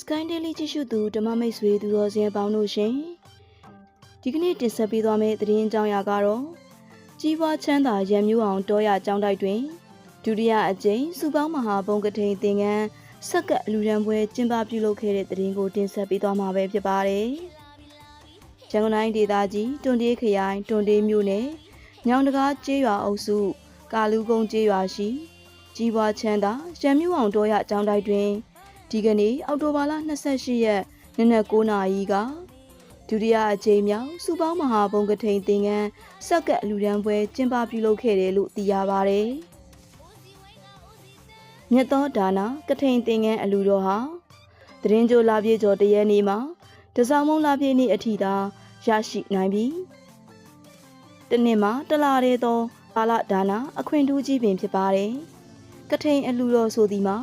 Sky Daily ကြည့်ရှုသူဓမ္မမိတ်ဆွေသူတော်စင်ပေါင်းတို့ရှင်ဒီကနေ့တင်ဆက်ပေးသွားမယ့်သတင်းအကြောင်းအရာကတော့ကြီးပွားချမ်းသာရံမျိုးအောင်တောရကျောင်းတိုက်တွင်ဒုတိယအကြိမ်စုပေါင်းမဟာဘုံကထိန်သင်္ကန်းဆက်ကပ်လူရန်ပွဲကျင်းပပြုလုပ်ခဲ့တဲ့သတင်းကိုတင်ဆက်ပေးသွားမှာပဲဖြစ်ပါတယ်ရန်ကုန်တိုင်းဒေသကြီးတွန်တေးခရိုင်တွန်တေးမြို့နယ်ညောင်တကားကျေးရွာအုပ်စုကာလူကုန်းကျေးရွာရှိကြီးပွားချမ်းသာရံမျိုးအောင်တောရကျောင်းတိုက်တွင် ဒီကနေ့အောက်တိုဘာလ28ရက်နနက်9:00နာရီကဒုတိယအကြိမ်မြောက်စုပေါင်းမဟာဘုံကထိန်သင်္ကန်းဆက်ကပ်လူရန်ပွဲကျင်းပပြုလုပ်ခဲ့တယ်လို့သိရပါတယ်။မြတ်သောဒါနာကထိန်သင်္ကန်းအလူတော်ဟာသတင်းကြိုလာပြေကျော်တရဲနေ့မှာတစောင်းမုံလာပြေနေ့အထိသာရရှိနိုင်ပြီ။တနေ့မှာတလာတဲ့သောကာလဒါနာအခွင့်ထူးကြီးပင်ဖြစ်ပါတယ်။ကထိန်အလူတော်ဆိုသည်မှာ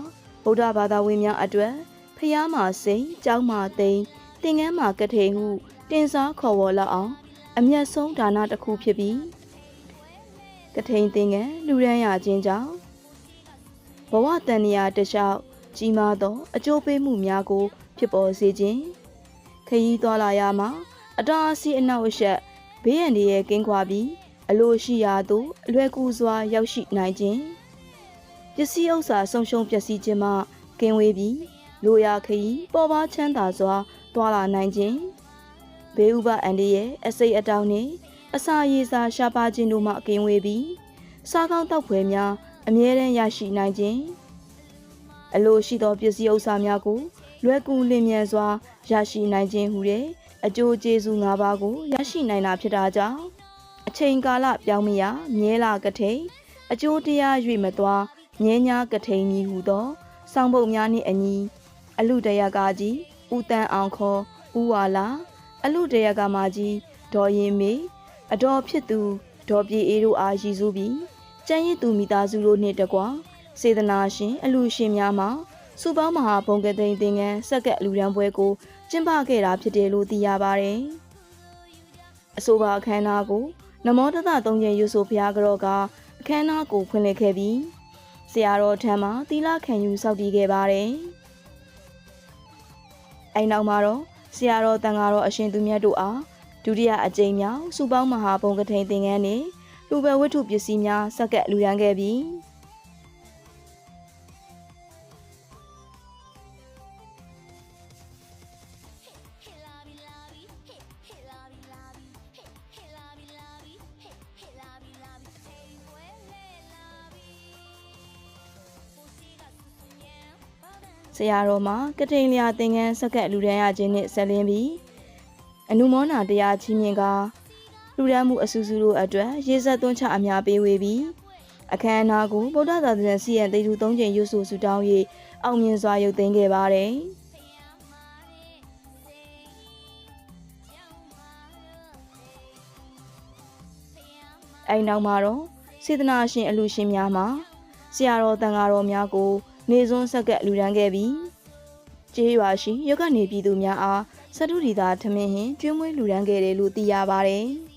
ဗုဒ္ဓဘာသာဝင်များအတွက်ဖျားမာစိန်ကျောင်းမာသိန်းသင်္ကန်းမာကထိန်ဟုတင်စားခေါ်ဝေါ်လောက်အောင်အမျက်ဆုံးဒါနတစ်ခုဖြစ်ပြီးကထိန်သင်္ကန်းလူရန်ရခြင်းကြောင့်ဘဝတန်ရာတလျှောက်ကြီးမားသောအကျိုးပေးမှုများကို ဖြစ်ပေါ်စေခြင်းခရီးသွားလာရမှာအတားအဆီးအနောက်အရှက်ဘေးရန်တွေရဲ့ကင်းခွာပြီးအလိုရှိရာသို့အလွယ်ကူစွာရောက်ရှိနိုင်ခြင်း ပစ္စည်းဥစ္စာဆုံးရှုံးပျက်စီးခြင်းမှကင်းဝေးပြီးလိုရာခရီးပေါ်ပါချမ်းသာစွာသွာလာနိုင်ခြင်းဘေးဥပအန်ဒီရဲ့အစိတ်အတောင်နှင့်အစာရည်စာရှားပါခြင်းတို့မှကင်းဝေးပြီးစားကောင်းတောက်ဖွယ်များအမြဲတမ်းရရှိနိုင်ခြင်းအလိုရှိသောပစ္စည်းဥစ္စာများကိုလွယ်ကူလင်မြန်စွာရရှိနိုင်ခြင်းဟူတဲ့အကျိုးကျေးဇူး၅ပါးကိုရရှိနိုင်တာဖြစ်တာကြောင့်အချိန်ကာလပြောင်းမရမြဲလာကထိန်အကျိုးတရား၍မသွား မြဲညာကထိန်မည်ဟူသောစောင်းပုတ်များနှင့်အညီအလူတရကကြီးဦးတန်းအောင်ခေါ်ဦးဝါလာ အလူတရကမာကြီးဒေါ်ရင်မေအတော်ဖြစ်သူဒေါ်ပြေအေးတို့အားရည်စူးပြီးကျန်းရည်သူမိသားစုတို့နှင့်တကွစေတနာရှင် အလူရှင်များမှစုပေါင်းမဟာဘုံကသိန်းသင်္ကန်းဆက်ကပ်လူရန်ပွဲကိုကျင်းပခဲ့တာဖြစ်တယ်လို့သိရပါတယ်။အဆိုပါအခမ်းအနားကိုနမောတသသုံးချိန်ရွဆိုဖျားကြောကအခမ်းအနားကိုဖွင့်လှစ်ခဲ့ပြီး ဆရာတော်ထံမှသီလခံယူစောင့်တည်ခဲ့ပါတယ်။အဲနောက်မှာတော့ဆရာတော်တန်ဃာတော်အရှင်သူမြတ်တို့အားဒုတိယအကြိမ်မြောက်စုပေါင်းမဟာဘုံကထိန်သင်္ကန်းနဲ့လူပဲဝတ္ထုပစ္စည်းများဆက်ကပ်လူရန်ခဲ့ပြီး ဆရာတော်မှာကထိန်လျာသင်္ကန်းဆက်ကပ်လူရန်ရခြင်းနဲ့ဆက်လင်းပြီးအနုမောနာတရားချင်းမြင်ကလူရန်မှုအဆူဆူတို့အတွက်ရေဆက်သွန်းချအများပေးဝေပြီးအခမ်းအနားကိုဗုဒ္ဓသာသနာစီရင်တေသူ၃ချိန်ရွတ်ဆိုဆူတောင်း၍အောင်မြင်စွာရုပ်သိမ်းခဲ့ပါတယ်။အဲနောက်မှာတော့စေတနာရှင်အလူရှင်များမှာဆရာတော်တန်ဃာတော်များကို နေစွန်းဆက်ကပ်လူရန်ခဲ့ပြီးကျေးရွာရှိရုပ်ကနေပြည်သူများအားစတုဒီသာထမင်းဟင်ကျွေးမွေးလူရန်ခဲ့တယ်လို့သိရပါတယ်။